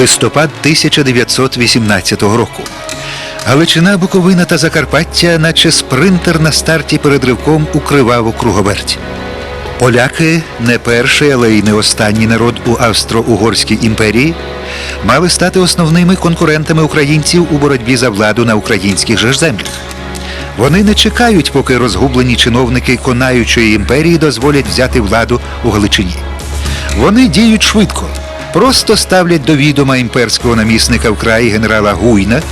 Листопад 1918 року. Галичина, Буковина та Закарпаття, наче спринтер на старті перед ривком у криваву круговерть. Поляки не перший, але й не останній народ у Австро-Угорській імперії мали стати основними конкурентами українців у боротьбі за владу на українських же землях. Вони не чекають, поки розгублені чиновники конаючої імперії дозволять взяти владу у Галичині. Вони діють швидко, просто ставлять до відома імперського намісника в краї генерала Гуйна,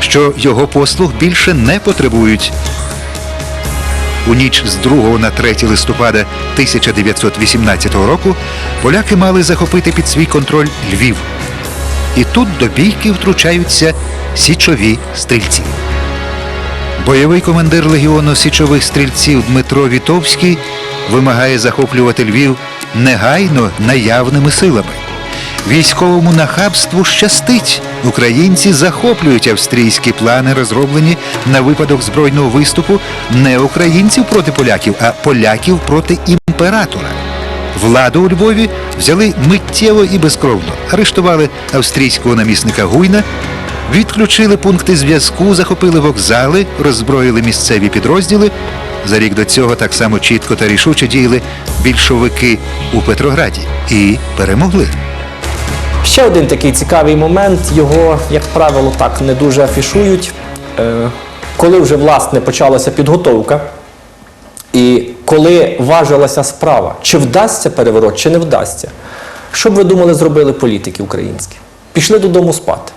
що його послуг більше не потребують. У ніч з 2 на 3 листопада 1918 року поляки мали захопити під свій контроль Львів. І тут до бійки втручаються січові стрільці. Бойовий командир легіону січових стрільців Дмитро Вітовський вимагає захоплювати Львів негайно наявними силами. Військовому нахабству щастить. Українці захоплюють австрійські плани, розроблені на випадок збройного виступу не українців проти поляків, а поляків проти імператора. Владу у Львові взяли миттєво і безкровно, арештували австрійського намісника Гуйна, відключили пункти зв'язку, захопили вокзали, роззброїли місцеві підрозділи. За рік до цього так само чітко та рішуче діяли більшовики у Петрограді і перемогли. Ще один такий цікавий момент, його, як правило, так не дуже афішують. Е, Коли вже власне почалася підготовка, і коли важилася справа, чи вдасться переворот, чи не вдасться, що б ви думали, зробили політики українські? Пішли додому спати.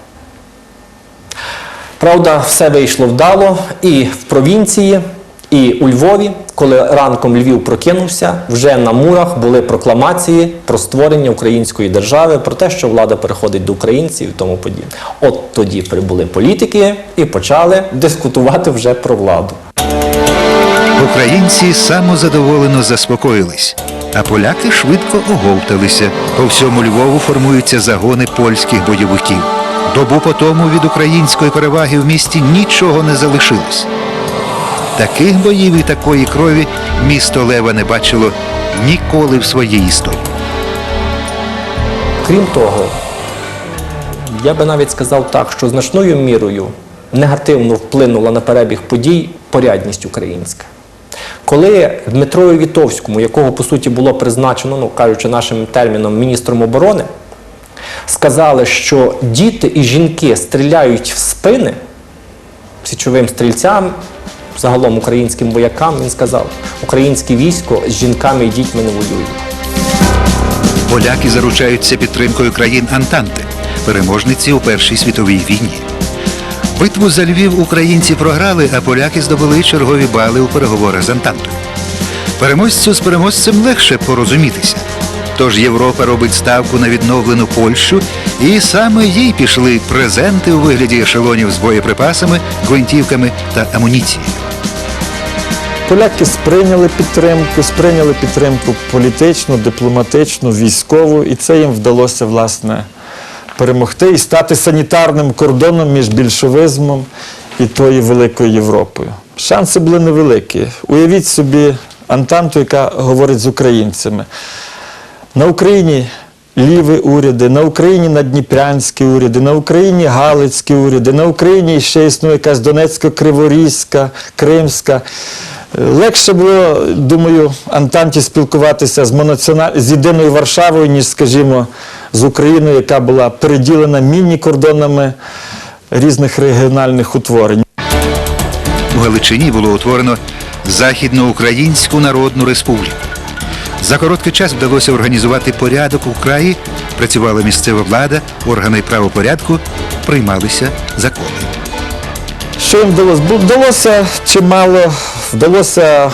Правда, все вийшло вдало і в провінції, і у Львові, коли ранком Львів прокинувся, вже на мурах були прокламації про створення української держави, про те, що влада переходить до українців і тому подібне. От тоді прибули політики і почали дискутувати вже про владу. Українці самозадоволено заспокоїлись, а поляки швидко оговталися. По всьому Львову формуються загони польських бойовиків. Добу по тому від української переваги в місті нічого не залишилось. Таких боїв і такої крові місто Лева не бачило ніколи в своїй історії. Крім того, я би навіть сказав так, що значною мірою негативно вплинула на перебіг подій порядність українська. Коли Дмитрові Вітовському, якого по суті було призначено, ну кажучи нашим терміном, міністром оборони, сказали, що діти і жінки стріляють в спини січовим стрільцям, загалом українським воякам, він сказав, українське військо з жінками і дітьми не воює. Поляки заручаються підтримкою країн Антанти, переможниці у Першій світовій війні. Битву за Львів українці програли, а поляки здобули чергові бали у переговорах з Антантою. Переможцю з переможцем легше порозумітися. Тож Європа робить ставку на відновлену Польщу, і саме їй пішли презенти у вигляді ешелонів з боєприпасами, гвинтівками та амуніцією. Поляки сприйняли підтримку, сприйняли підтримку політичну, дипломатичну, військову, і це їм вдалося власне перемогти і стати санітарним кордоном між більшовизмом і тою великою Європою. Шанси були невеликі. Уявіть собі Антанту, яка говорить з українцями. На Україні ліві уряди, на Україні надніпрянські уряди, на Україні Галицькі уряди, на Україні ще існує якась Донецько-Криворізька, Кримська. Легше було, думаю, Антанті спілкуватися з, монаціональ... з єдиною Варшавою, ніж, скажімо, з Україною, яка була переділена міні-кордонами різних регіональних утворень. У Галичині було утворено Західноукраїнську Народну Республіку. За короткий час вдалося організувати порядок у краї, працювала місцева влада, органи правопорядку, приймалися закони. Що їм вдалося? Вдалося чимало, вдалося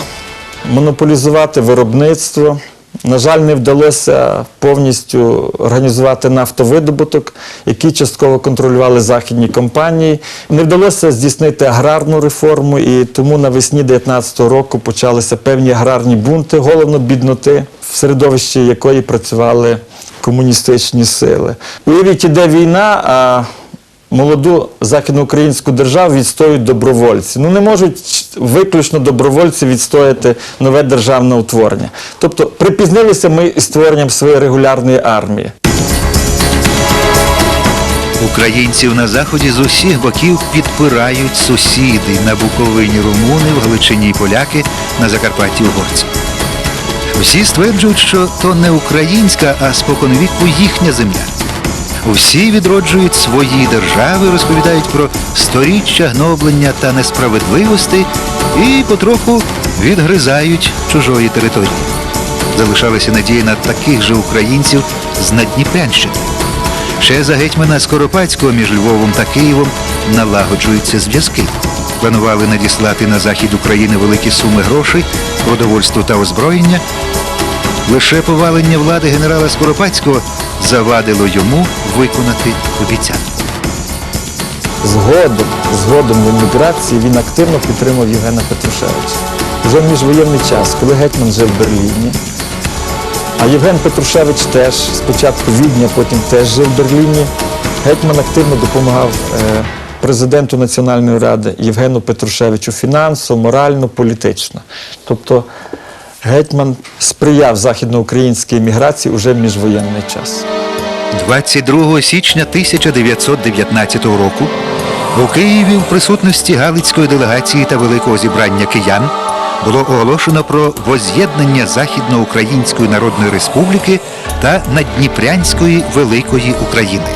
монополізувати виробництво. На жаль, не вдалося повністю організувати нафтовидобуток, який частково контролювали західні компанії. Не вдалося здійснити аграрну реформу, і тому навесні 2019 року почалися певні аграрні бунти, головно бідноти, в середовищі якої працювали комуністичні сили. Уявіть, іде війна, а молоду західноукраїнську державу відстоюють добровольці. Ну не можуть виключно добровольці відстояти нове державне утворення. Тобто припізнилися ми із створенням своєї регулярної армії. Українців на заході з усіх боків підпирають сусіди на Буковині румуни, в Галичині поляки, на Закарпатті угорці. Всі стверджують, що то не українська, а споконвіку їхня земля. Усі відроджують свої держави, розповідають про сторіччя гноблення та несправедливості і потроху відгризають чужої території. Залишалася надія на таких же українців з Надніпрянщини. Ще за гетьмана Скоропадського між Львовом та Києвом налагоджуються зв'язки. Планували надіслати на захід України великі суми грошей, продовольство та озброєння. Лише повалення влади генерала Скоропадського завадило йому виконати обіцянку. Згодом, згодом в еміграції він активно підтримав Євгена Петрушевича. Вже в міжвоєнний час, коли гетьман жив в Берліні. А Євген Петрушевич теж спочатку в Відні, а потім теж жив в Берліні. Гетьман активно допомагав е, президенту Національної ради Євгену Петрушевичу фінансово, морально, політично. Тобто гетьман сприяв західноукраїнській еміграції уже в міжвоєнний час. 22 січня 1919 року у Києві в присутності Галицької делегації та великого зібрання киян було оголошено про воз'єднання Західноукраїнської Народної Республіки та Надніпрянської Великої України.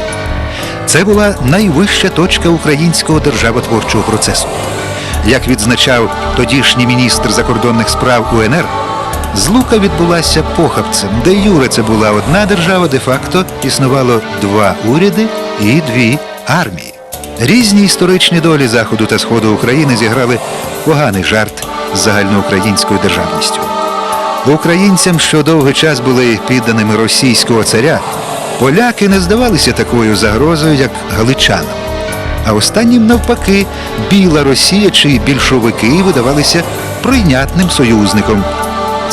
Це була найвища точка українського державотворчого процесу. Як відзначав тодішній міністр закордонних справ УНР, Злука відбулася похабцем, де Юре це була одна держава, де-факто існувало два уряди і дві армії. Різні історичні долі Заходу та Сходу України зіграли поганий жарт з загальноукраїнською державністю. Українцям, що довгий час були підданими російського царя, поляки не здавалися такою загрозою, як галичанам. А останнім, навпаки, біла Росія чи більшовики видавалися прийнятним союзником.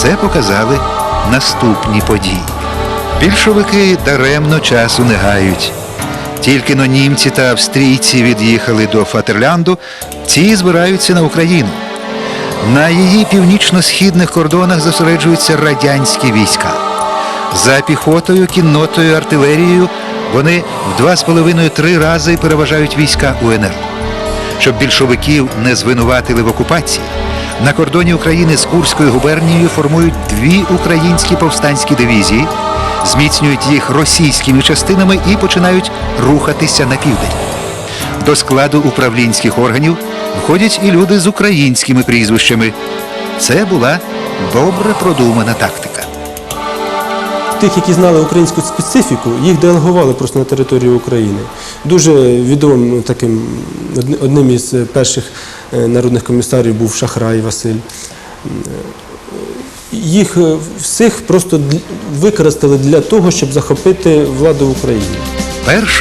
Це показали наступні події. Більшовики даремно часу не гають. Тільки но німці та австрійці від'їхали до Фатерлянду, ці збираються на Україну. На її північно-східних кордонах зосереджуються радянські війська. За піхотою, кіннотою, артилерією вони в два з половиною-три рази переважають війська УНР. Щоб більшовиків не звинуватили в окупації, на кордоні України з Курською губернією формують дві українські повстанські дивізії, зміцнюють їх російськими частинами і починають рухатися на південь. До складу управлінських органів входять і люди з українськими прізвищами. Це була добре продумана тактика. Тих, які знали українську специфіку, їх делегували просто на територію України. Дуже відомим таким одним із перших народних комісарів був Шахрай Василь. Е, Їх е, всіх просто використали для того, щоб захопити владу в Україні.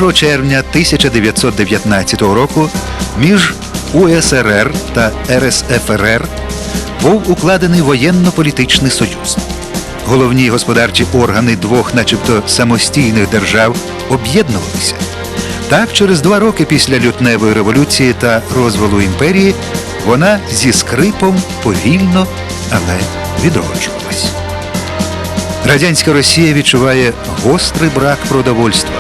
1 червня 1919 року між УСРР та РСФРР був укладений воєнно-політичний союз. Головні господарчі органи двох, начебто самостійних держав, об'єднувалися. Так, через два роки після лютневої революції та розвалу імперії вона зі скрипом повільно, але відроджувалась. Радянська Росія відчуває гострий брак продовольства.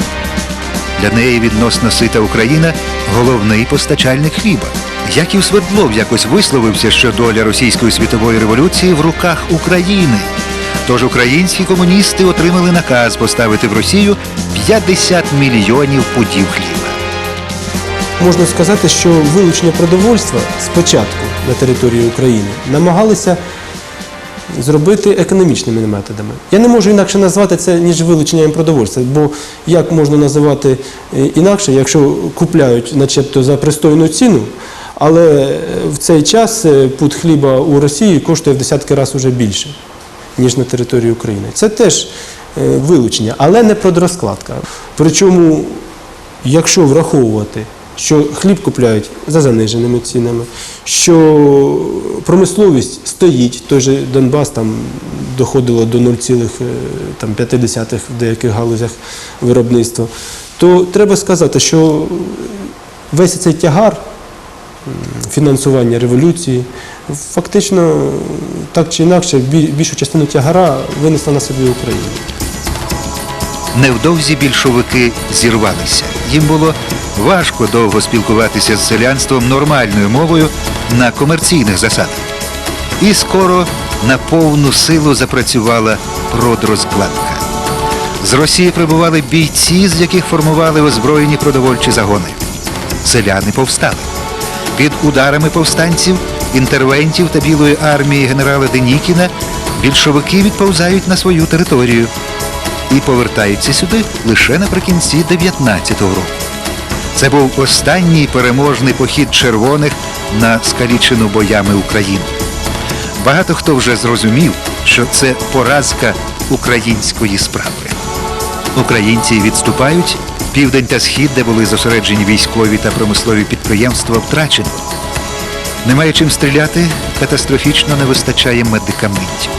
Для неї відносно сита Україна головний постачальник хліба. Яків Свердлов якось висловився, що доля російської світової революції в руках України. Тож українські комуністи отримали наказ поставити в Росію 50 мільйонів пудів хліба. Можна сказати, що вилучення продовольства спочатку на території України намагалися зробити економічними методами. Я не можу інакше назвати це, ніж вилученням продовольства, бо як можна називати е, інакше, якщо купляють начебто за пристойну ціну, але е, в цей час е, пуд хліба у Росії коштує в десятки разів уже більше, ніж на території України. Це теж вилучення, але не продрозкладка. Причому якщо враховувати, що хліб купляють за заниженими цінами, що промисловість стоїть, той же Донбас там доходило до 0,5 в деяких галузях виробництва, то треба сказати, що весь цей тягар фінансування революції фактично так чи інакше більшу частину тягара винесла на собі Україна. Невдовзі більшовики зірвалися. Їм було важко довго спілкуватися з селянством нормальною мовою на комерційних засадах. І скоро на повну силу запрацювала продрозкладка. З Росії прибували бійці, з яких формували озброєні продовольчі загони. Селяни повстали. Під ударами повстанців, інтервентів та білої армії генерала Денікіна більшовики відповзають на свою територію і повертаються сюди лише наприкінці 19-го року. Це був останній переможний похід червоних на скалічену боями Україну. Багато хто вже зрозумів, що це поразка української справи. Українці відступають, південь та схід, де були зосереджені військові та промислові підприємства, втрачено. Немає чим стріляти, катастрофічно не вистачає медикаментів.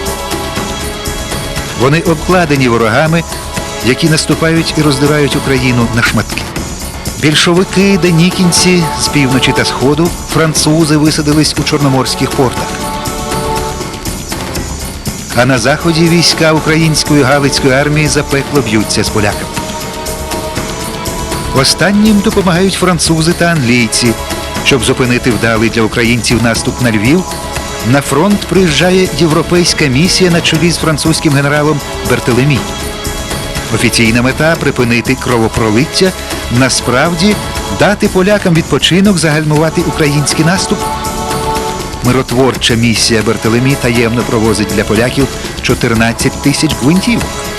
Вони обкладені ворогами, які наступають і роздирають Україну на шматки. Більшовики, денікінці з півночі та сходу, французи висадились у чорноморських портах. А на заході війська української Галицької армії запекло б'ються з поляками. Останнім допомагають французи та англійці. Щоб зупинити вдалий для українців наступ на Львів, на фронт приїжджає європейська місія на чолі з французьким генералом Бертелемі. Офіційна мета припинити кровопролиття, насправді дати полякам відпочинок, загальмувати український наступ. Миротворча місія Бертелемі таємно провозить для поляків 14 тисяч гвинтівок.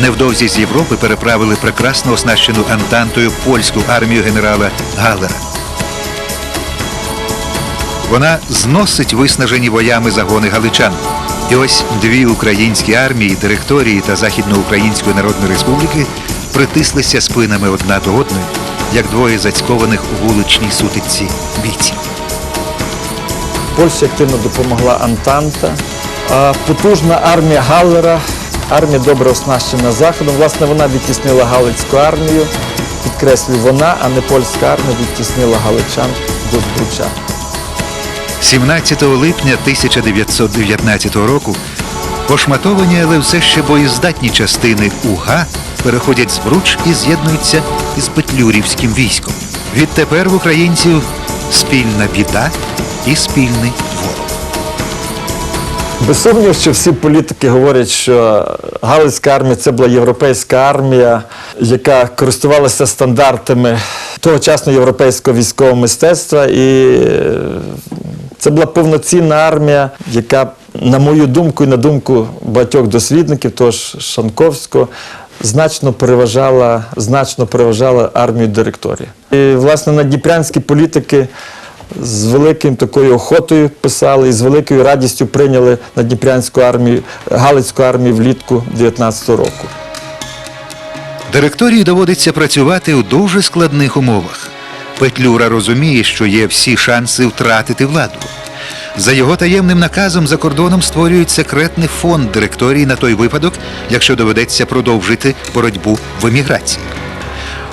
Невдовзі з Європи переправили прекрасно оснащену Антантою польську армію генерала Галера. Вона зносить виснажені боями загони галичан. І ось дві українські армії, директорії та Західноукраїнської Народної Республіки притислися спинами одна до одної, як двоє зацькованих у вуличній сутичці бійців. Польща активно допомогла Антанта. Потужна армія Галлера, армія добре оснащена Заходом. Власне, вона відтіснила Галицьку армію. Підкреслюю, вона, а не польська армія відтіснила галичан до Збруча. 17 липня 1919 року пошматовані, але все ще боєздатні частини УГА переходять Збруч і з'єднуються із Петлюрівським військом. Відтепер в українців спільна біда і спільний. Без сумніву, що всі політики говорять, що Галицька армія це була європейська армія, яка користувалася стандартами тогочасного європейського військового мистецтва. І е, це була повноцінна армія, яка, на мою думку, і на думку багатьох дослідників, того ж Шанковського, значно переважала, значно переважала армію директорії. І, власне, надніпрянські політики з великим такою охотою писали і з великою радістю прийняли Надніпрянську армію, Галицьку армію влітку 19 року. Директорії доводиться працювати у дуже складних умовах. Петлюра розуміє, що є всі шанси втратити владу. За його таємним наказом за кордоном створюють секретний фонд директорії на той випадок, якщо доведеться продовжити боротьбу в еміграції.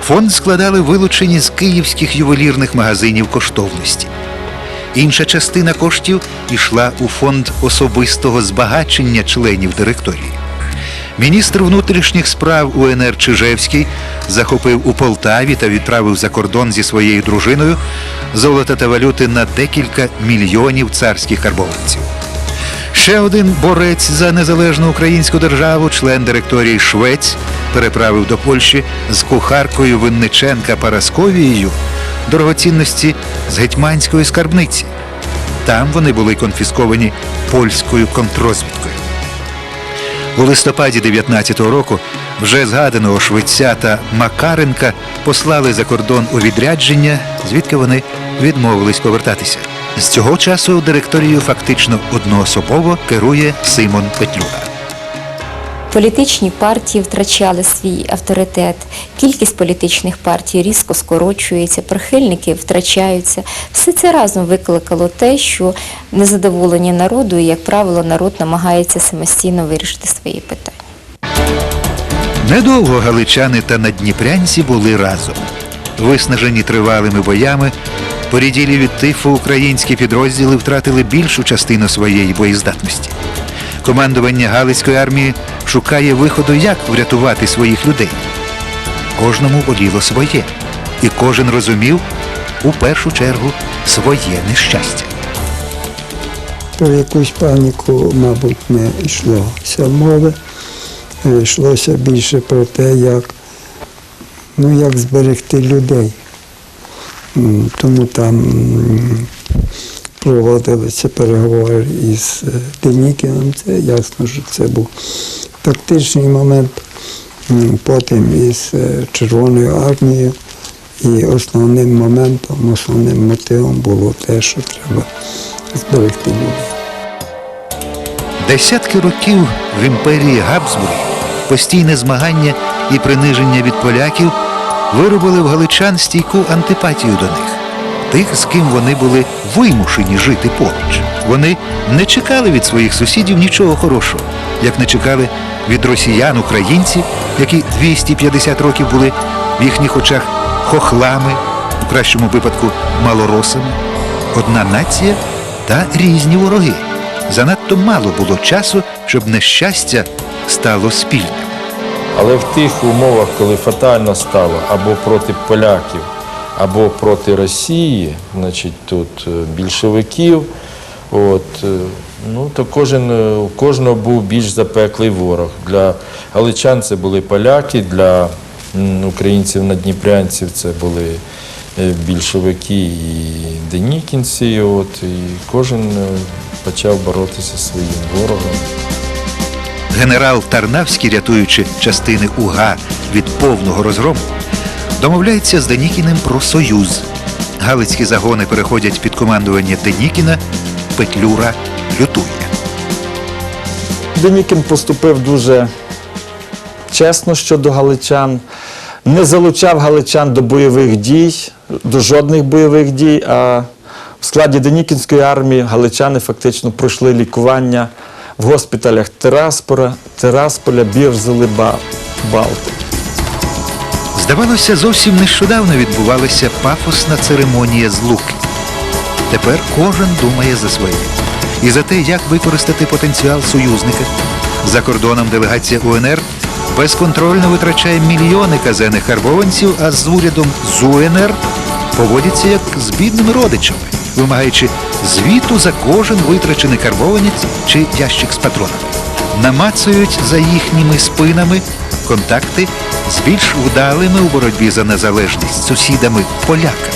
Фонд складали вилучені з київських ювелірних магазинів коштовності. Інша частина коштів йшла у фонд особистого збагачення членів директорії. Міністр внутрішніх справ УНР Чижевський захопив у Полтаві та відправив за кордон зі своєю дружиною золота та валюти на декілька мільйонів царських карбованців. Ще один борець за незалежну українську державу, член директорії Швець, переправив до Польщі з кухаркою Винниченка Парасковією дорогоцінності з гетьманської скарбниці. Там вони були конфісковані польською контрозвідкою. У листопаді 19-го року вже згаданого швеця та Макаренка послали за кордон у відрядження, звідки вони відмовились повертатися. З цього часу директорією фактично одноособово керує Симон Петлюра. Політичні партії втрачали свій авторитет, кількість політичних партій різко скорочується, прихильники втрачаються. Все це разом викликало те, що незадоволення народу, і, як правило, народ намагається самостійно вирішити свої питання. Недовго галичани та надніпрянці були разом. Виснажені тривалими боями, поріділі від тифу українські підрозділи втратили більшу частину своєї боєздатності. Командування Галицької армії шукає виходу, як врятувати своїх людей. Кожному боліло своє, і кожен розумів у першу чергу своє нещастя. Про якусь паніку, мабуть, не йшлося мови. Е, Йшлося більше про те, як, ну, як зберегти людей. Тому там проводилися переговори із е, Денікіном. Це ясно, що це був тактичний момент. Потім із е, Червоною армією. І основним моментом, основним мотивом було те, що треба зберегти людей. Десятки років в імперії Габсбургів постійне змагання і приниження від поляків виробили в галичан стійку антипатію до них, тих, з ким вони були вимушені жити поруч. Вони не чекали від своїх сусідів нічого хорошого, як не чекали від росіян, українців, які 250 років були в їхніх очах хохлами, у кращому випадку малоросами. Одна нація та різні вороги. Занадто мало було часу, щоб нещастя стало спільним. Але в тих умовах, коли фатально стало або проти поляків, або проти Росії, значить тут е, більшовиків, от, е, ну, то кожен, е, у кожного був більш запеклий ворог. Для галичан це були поляки, для українців надніпрянців це були більшовики і денікінці. От, і кожен почав боротися зі своїм ворогом. Генерал Тарнавський, рятуючи частини УГА від повного розгрому, домовляється з Денікіним про союз. Галицькі загони переходять під командування Денікіна, Петлюра лютує. Денікін поступив дуже чесно щодо галичан, не залучав галичан до бойових дій, до жодних бойових дій. А в складі Денікінської армії галичани фактично пройшли лікування в госпіталях Терасполя, Терасполя Бірзели, Балти. Здавалося, зовсім нещодавно відбувалася пафосна церемонія злуки. Тепер кожен думає за своє. І за те, як використати потенціал союзника. За кордоном делегація УНР безконтрольно витрачає мільйони казенних карбованців, а з урядом з УНР поводяться як з бідними родичами, вимагаючи звіту за кожен витрачений карбованець чи ящик з патронами. Намацують за їхніми спинами контакти з більш вдалими у боротьбі за незалежність сусідами поляками.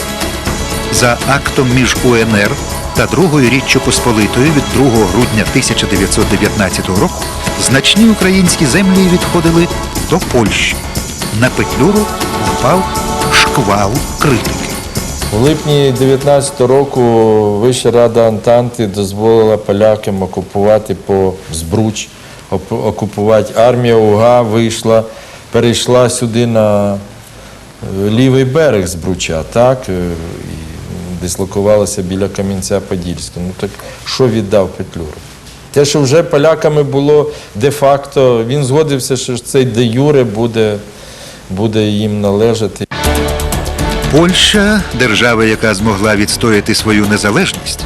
За актом між УНР та Другою Річчю Посполитою від 2 грудня 1919 року значні українські землі відходили до Польщі. На Петлюру впав шквал критики. У липні 19 року Вища рада Антанти дозволила полякам окупувати по Збруч, окупувати. Армія УГА вийшла, перейшла сюди на е, лівий берег Збруча, так? е, І дислокувалася біля Кам'янця-Подільського. Ну так що віддав Петлюра? Те, що вже поляками було де-факто, він згодився, що цей де Юре буде, буде їм належати. Польща, держава, яка змогла відстояти свою незалежність,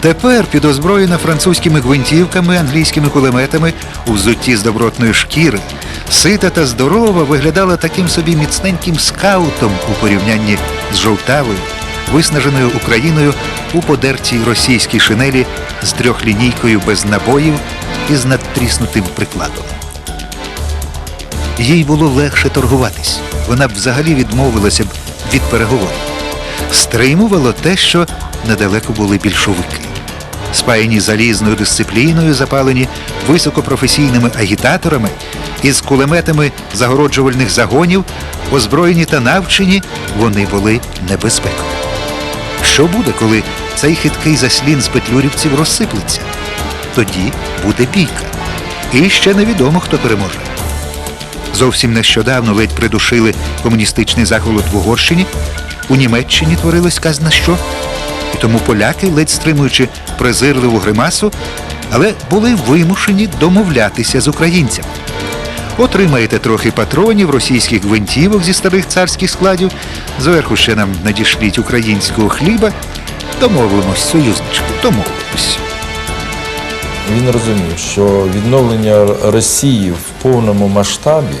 тепер підозброєна французькими гвинтівками, англійськими кулеметами у взутті з добротної шкіри, сита та здорова виглядала таким собі міцненьким скаутом у порівнянні з жовтавою, виснаженою Україною у подертій російській шинелі з трьохлінійкою без набоїв і з надтріснутим прикладом. Їй було легше торгуватись. Вона б взагалі відмовилася б від переговорів. Стримувало те, що недалеко були більшовики. Спаяні залізною дисципліною, запалені високопрофесійними агітаторами із кулеметами загороджувальних загонів, озброєні та навчені, вони були небезпекою. Що буде, коли цей хиткий заслін з петлюрівців розсиплеться? Тоді буде бійка. І ще невідомо, хто переможе. Зовсім нещодавно ледь придушили комуністичний заколот в Угорщині. У Німеччині творилось казна що. І тому поляки, ледь стримуючи презирливу гримасу, але були вимушені домовлятися з українцями. Отримаєте трохи патронів, російських гвинтівок зі старих царських складів, зверху ще нам надішліть українського хліба. Домовимось, союзничку, домовимось. Він розумів, що відновлення Росії в повному масштабі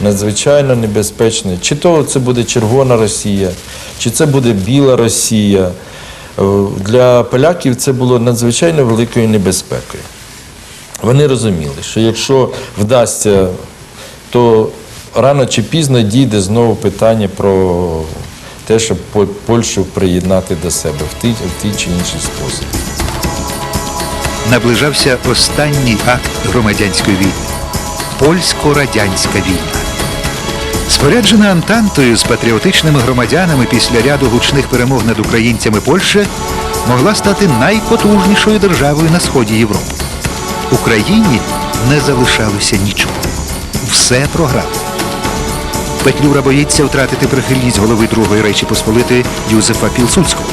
надзвичайно небезпечне. Чи то це буде Червона Росія, чи це буде Біла Росія. Е, Для поляків це було надзвичайно великою небезпекою. Вони розуміли, що якщо вдасться, то рано чи пізно дійде знову питання про те, щоб По- Польщу приєднати до себе в тій, в тій чи інший спосіб. Наближався останній акт громадянської війни польсько-радянська війна. Споряджена Антантою з патріотичними громадянами після ряду гучних перемог над українцями Польща могла стати найпотужнішою державою на сході Європи. Україні не залишалося нічого. Все програло. Петлюра боїться втратити прихильність голови Другої Речі Посполитої Юзефа Пілсудського.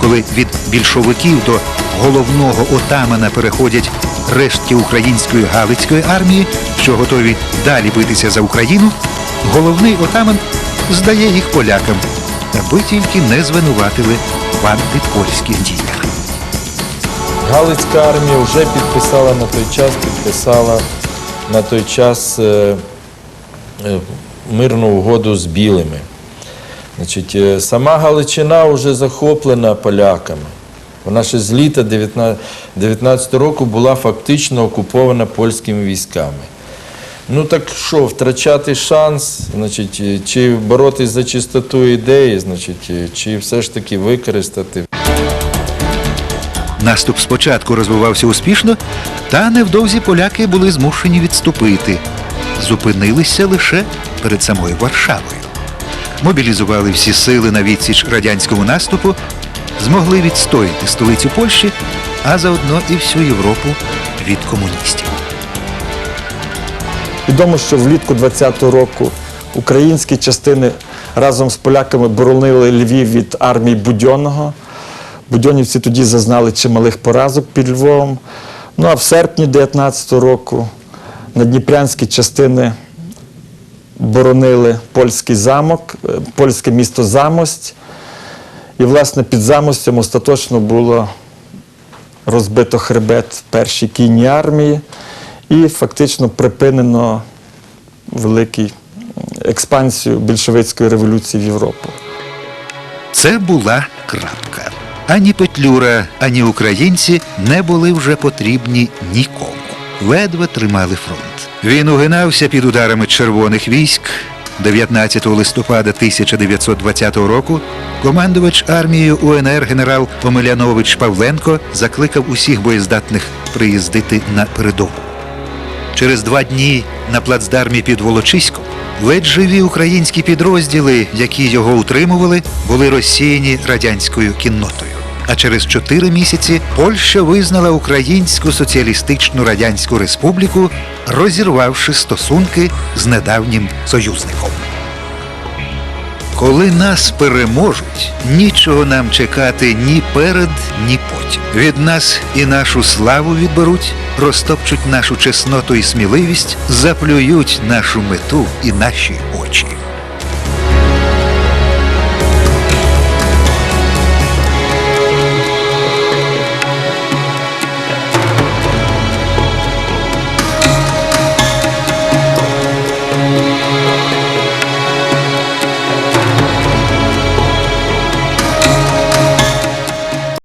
Коли від більшовиків до головного отамана переходять рештки української Галицької армії, що готові далі битися за Україну, головний отаман здає їх полякам, аби тільки не звинуватили в антипольських діях. Галицька армія вже підписала на той час, підписала на той час е, е, мирну угоду з білими. Значить, е, сама Галичина вже захоплена поляками. Вона ще з літа 19 року була фактично окупована польськими військами. Ну так що, втрачати шанс, значить, е, чи боротись за чистоту ідеї, значить, е, чи все ж таки використати Наступ спочатку розвивався успішно, та невдовзі поляки були змушені відступити. Зупинилися лише перед самою Варшавою. Мобілізували всі сили на відсіч радянському наступу, змогли відстояти столицю Польщі, а заодно і всю Європу від комуністів. Відомо, що влітку 20-го року українські частини разом з поляками боронили Львів від армії Будьонного. Будьонівці тоді зазнали чималих поразок під Львовом. Ну а в серпні 19-го року надніпрянські частини боронили польський замок, е, польське місто Замость. І, власне, під Замостям остаточно було розбито хребет першій кінній армії і фактично припинено велику експансію більшовицької революції в Європу. Це була крапка. Ані Петлюра, ані українці не були вже потрібні нікому. Ледве тримали фронт. Він угинався під ударами червоних військ. 19 листопада 1920 року командувач армією УНР генерал Омелянович Павленко закликав усіх боєздатних приїздити на передову. Через два дні на плацдармі під Волочиськом ледь живі українські підрозділи, які його утримували, були розсіяні радянською кіннотою. А через чотири місяці Польща визнала Українську соціалістичну радянську республіку, розірвавши стосунки з недавнім союзником. Коли нас переможуть, нічого нам чекати ні перед, ні потім. Від нас і нашу славу відберуть, розтопчуть нашу чесноту і сміливість, заплюють нашу мету і наші очі.